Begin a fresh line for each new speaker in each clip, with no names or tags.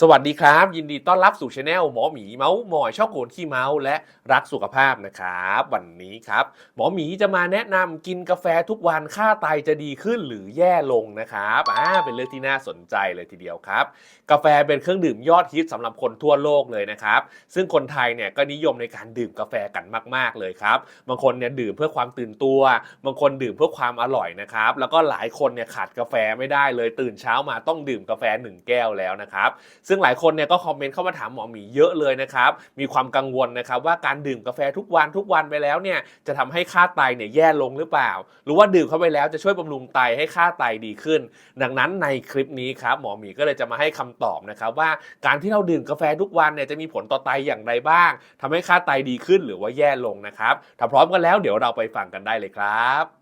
สวัสดีครับ ยินดีต้อนรับสู่ช anel หมอหมีเมาส์มอยชอบโกนขี้เมาส์และรักสุขภาพนะครับ วันนี้ครับ หมอหมีจะมาแนะนำกินกาแฟทุกวันค่าไตจะดีขึ้นหรือแย่ลงนะครับอ่าเป็นเรื่องที่น่าสนใจเลยทีเดียวครับ กาแฟเป็นเครื่องดื่มยอดฮิตสำหรับคนทั่วโลกเลยนะครับ ซึ่งคนไทยเนี่ยก็นิยมในการดื่มกาแฟกันมาก ๆเลยครับ บางคนเนี่ยดื่มเพื่อความตื่นตัว บางคนดื่มเพื่อความอร่อยนะครับแล้วก็หลายคนเนี่ยขาดกาแฟไม่ได้เลยตื่นเช้ามาต้องดื่มกาแฟหนึ่งแก้วแล้วนะครับซึ่งหลายคนเนี่ยก็คอมเมนต์เข้ามาถามหมอหมีเยอะเลยนะครับ มีความกังวลนะครับว่าการดื่มกาแฟทุกวันทุกวันไปแล้วเนี่ยจะทำให้ค่าไตเนี่ยแย่ลงหรือเปล่า หรือว่าดื่มเข้าไปแล้วจะช่วยบำรุงไตให้ค่าไตดีขึ้น ดังนั้นในคลิปนี้ครับหมอหมีก็เลยจะมาให้คำตอบนะครับว่าการที่เราดื่มกาแฟทุกวันเนี่ยจะมีผลต่อไตอย่างไรบ้างทำให้ค่าไตดีขึ้นหรือว่าแย่ลงนะครับถ้าพร้อมกันแล้วเดี๋ยวเราไปฟังกันได้เลยครับ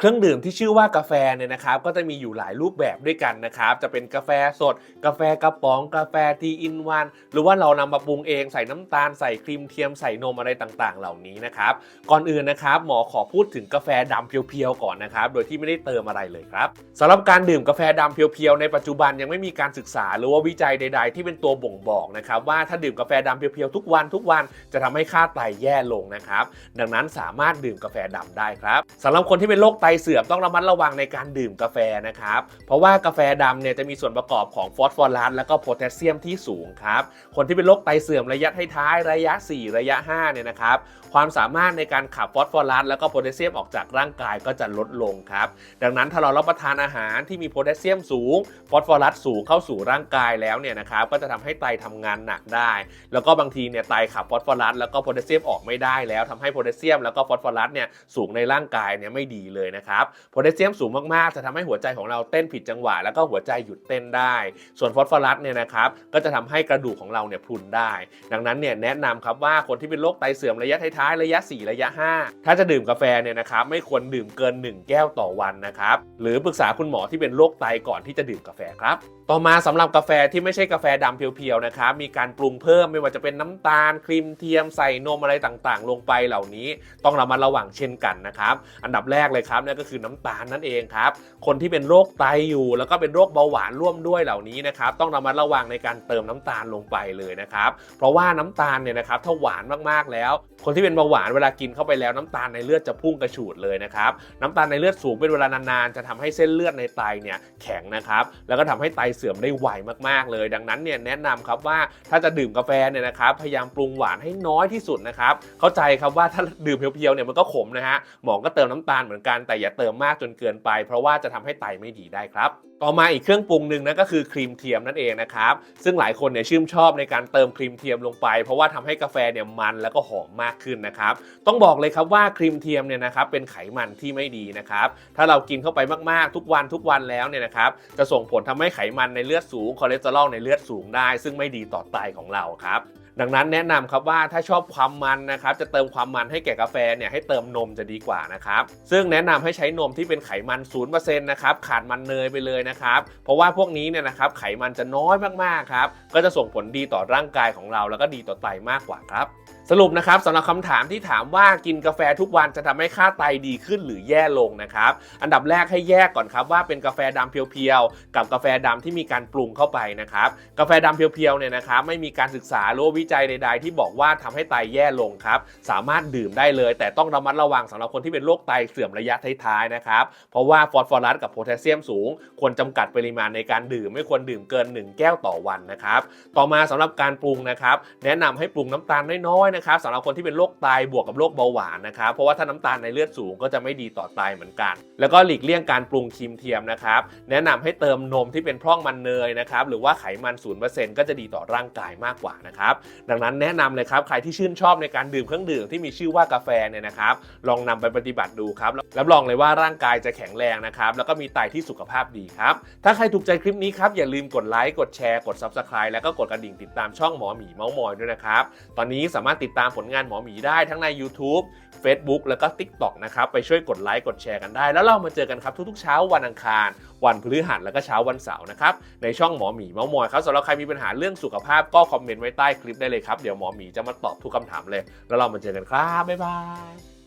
เครื่องดื่มที่ชื่อว่ากาแฟเนี่ยนะครับก็จะมีอยู่หลายรูปแบบด้วยกันนะครับจะเป็นกาแฟสด กาแฟกระป๋องกาแฟทีอินวันหรือว่าเรานำมาปรุงเองใส่น้ำตาลใส่ครีมเทียมใส่นมอะไรต่างๆ เหล่านี้นะครับก่อนอื่นนะครับหมอขอพูดถึงกาแฟดำเพียวๆก่อนนะครับโดยที่ไม่ได้เติมอะไรเลยครับสำหรับการดื่มกาแฟดำเพียวๆในปัจจุบันยังไม่มีการศึกษา หรือว่าวิจัยใด ๆ ที่เป็นตัวบ่งบอกนะครับว่าถ้าดื่มกาแฟดำเพียวๆทุกวันทุกวันจะทำให้ค่าไตแย่ลงนะครับดังนั้นสามารถดื่มกาแฟดำได้ครับสำหรับคนที่เป็นโรคไตเสื่อมต้องระมัดระวังในการดื่มกาแฟนะครับ เพราะว่ากาแฟดำเนี่ยจะมีส่วนประกอบของฟอสฟอรัสและก็โพแทสเซียมที่สูงครับ คนที่เป็นโรคไตเสื่อมระยะท้ายระยะ 4 ระยะ5เนี่ยนะครับ ความสามารถในการขับฟอสฟอรัสแล้วก็โพแทสเซียมออกจากร่างกายก็จะลดลงครับ ดังนั้นถ้าเรารับประทานอาหารที่มีโพแทสเซียมสูง ฟอสฟอรัสสูงเข้าสู่ร่างกายแล้วเนี่ยนะครับ ก็จะทำให้ไตทำงานหนักได้ แล้วก็บางทีเนี่ยไตขับฟอสฟอรัสแล้วก็โพแทสเซียมออกไม่ได้แล้วทำให้โพแทสเซียมแล้วก็ฟอสฟอรัสเนี่ยสูงในร่างกายเนี่ยไม่ดีเลยนะครับโพแทสเซียมสูงมากๆ จะทำให้หัวใจของเราเต้นผิดจังหวะ แล้วก็หัวใจหยุดเต้นได้ ส่วนฟอสฟอรัสเนี่ยนะครับก็จะทำให้กระดูกของเราเนี่ยพรุนได้ ดังนั้นเนี่ยแนะนำครับว่าคนที่เป็นโรคไตเสื่อมระยะท้ายๆระยะ 4 ระยะ 5 ถ้าจะดื่มกาแฟเนี่ยนะครับไม่ควรดื่มเกิน 1 แก้วต่อวันนะครับหรือปรึกษาคุณหมอที่เป็นโรคไตก่อนที่จะดื่มกาแฟครับ ต่อมาสำหรับกาแฟที่ไม่ใช่กาแฟดำเพียวๆนะครับมีการปรุงเพิ่มไม่ว่าจะเป็นน้ำตาลครีมเทียมใส่นมอะไรต่างๆ ลงไปเหล่านี้ ต้องระมัดระวังเช่นกันนะครับ อันดับแรกเลยครับนั่นก็คือน้ำตาลนั่นเองครับ คนที่เป็นโรคไตอยู่ แล้วก็เป็นโรคเบาหวานร่วมด้วยเหล่านี้นะครับต้องระมัดระวังในการเติมน้ำตาลลงไปเลยนะครับ เพราะว่าน้ำตาลเนี่ยนะครับถ้าหวานมากๆแล้ว คนที่เป็นเบาหวานเวลากินเข้าไปแล้วน้ำตาลในเลือดจะพุ่งกระฉูดเลยนะครับน้ำตาลในเลือดสูงเป็นเวลานานๆจะทำให้เส้นเลือดในไตเนี่ยแข็งนะครับแล้วก็ทำให้ไตเสื่อมได้ไวมากๆเลย ดังนั้นเนี่ยแนะนำครับว่าถ้าจะดื่มกาแฟเนี่ยนะครับพยายามปรุงหวานให้น้อยที่สุดนะครับเข้าใจครับว่าถ้าดื่มเพียวๆเนี่ยมันก็ขมนะฮะหมอก็เติมน้ำตาลเหมือนกันแต่อย่าเติมมากจนเกินไป เพราะว่าจะทำให้ไตไม่ดีได้ครับ ต่อมาอีกเครื่องปรุงหนึ่งนั่นก็คือครีมเทียมนั่นเองนะครับ ซึ่งหลายคนเนี่ยชื่นชอบในการเติมครีมเทียมลงไป เพราะว่าทำให้กาแฟเนี่ยมันแล้วก็หอมมากขึ้นนะครับ ต้องบอกเลยครับว่าครีมเทียมเนี่ยนะครับเป็นไขมันที่ไม่ดีนะครับ ถ้าเรากินเข้าไปมากๆทุกวันทุกวันแล้วเนี่ยนะครับจะส่งผลทำให้ไขมันในเลือดสูงคอเลสเตอรอลในเลือดสูงได้ ซึ่งไม่ดีต่อไตของเราครับ ดังนั้นแนะนำครับว่าถ้าชอบความมันนะครับจะเติมความมันให้แก่กาแฟเนี่ยให้เติมนมจะดีกว่านะครับซึ่งแนะนำให้ใช้นมที่เป็นไขมัน0%นะครับขาดมันเนยไปเลยนะครับเพราะว่าพวกนี้เนี่ยนะครับไขมันจะน้อยมากๆครับก็จะส่งผลดีต่อร่างกายของเรา แล้วก็ดีต่อไตมากกว่าครับ สรุปนะครับสำหรับคำถามที่ถามว่ากินกาแฟทุกวันจะทำให้ค่าไตดีขึ้นหรือแย่ลงนะครับ อันดับแรกให้แยกก่อนครับว่าเป็นกาแฟดำเพียวๆ กับกาแฟดำที่มีการปรุงเข้าไปนะครับ กาแฟดำเพียวๆเนี่ยนะครับไม่มีการศึกษาหรือวิจัยใด ๆ ที่บอกว่าทำให้ไตแย่ลงครับ สามารถดื่มได้เลย แต่ต้องระมัดระวังสำหรับคนที่เป็นโรคไตเสื่อมระยะท้ายๆนะครับ เพราะว่าฟอสฟอรัสกับโพแทสเซียมสูง ควรจำกัดปริมาณในการดื่ม ไม่ควรดื่มเกิน 1 แก้วต่อวันนะครับ ต่อมาสำหรับการปรุงนะครับ แนะนำให้ปรุงน้ำตาลน้อยๆนะครับสำหรับคนที่เป็นโรคไตบวกกับโรคเบาหวานนะครับเพราะว่าถ้าน้ำตาลในเลือดสูงก็จะไม่ดีต่อไตเหมือนกัน แล้วก็หลีกเลี่ยงการปรุงครีมเทียมนะครับแนะนำให้เติมนมที่เป็นพร่องมันเนยนะครับหรือว่าไขมัน0%ก็จะดีต่อร่างกายมากกว่านะครับดังนั้นแนะนำเลยครับใครที่ชื่นชอบในการดื่มเครื่องดื่มที่มีชื่อว่ากาแฟเนี่ยนะครับลองนำไปปฏิบัติดูครับรับรองเลยว่าร่างกายจะแข็งแรงนะครับแล้วก็มีไตที่สุขภาพดีครับถ้าใครถูกใจคลิปนี้ครับอย่าลืมกดไลค์กดแชร์กด Subscribe แล้วก็กดกระดิ่งติดตามช่องหมอหมีเมาส์มอยด้วยนะครับตอนนี้สามารถติดตามผลงานหมอหมีได้ทั้งใน YouTube Facebook แล้วก็ TikTok นะครับ ไปช่วยกดไลค์กดแชร์กันได้ แล้วเรามาเจอกันครับทุกๆเช้าวันอังคาร วันพฤหัสแล้วก็เช้าวันเสาร์นะครับ ในช่องหมอหมีเมามอยครับสำหรับใครมีปัญหาเรื่องสุขภาพก็คอมเมนต์ไว้ใต้คลิปได้เลยครับ เดี๋ยวหมอหมีจะมาตอบทุกคำถามเลย แล้วเรามาเจอกันครับบ๊ายบาย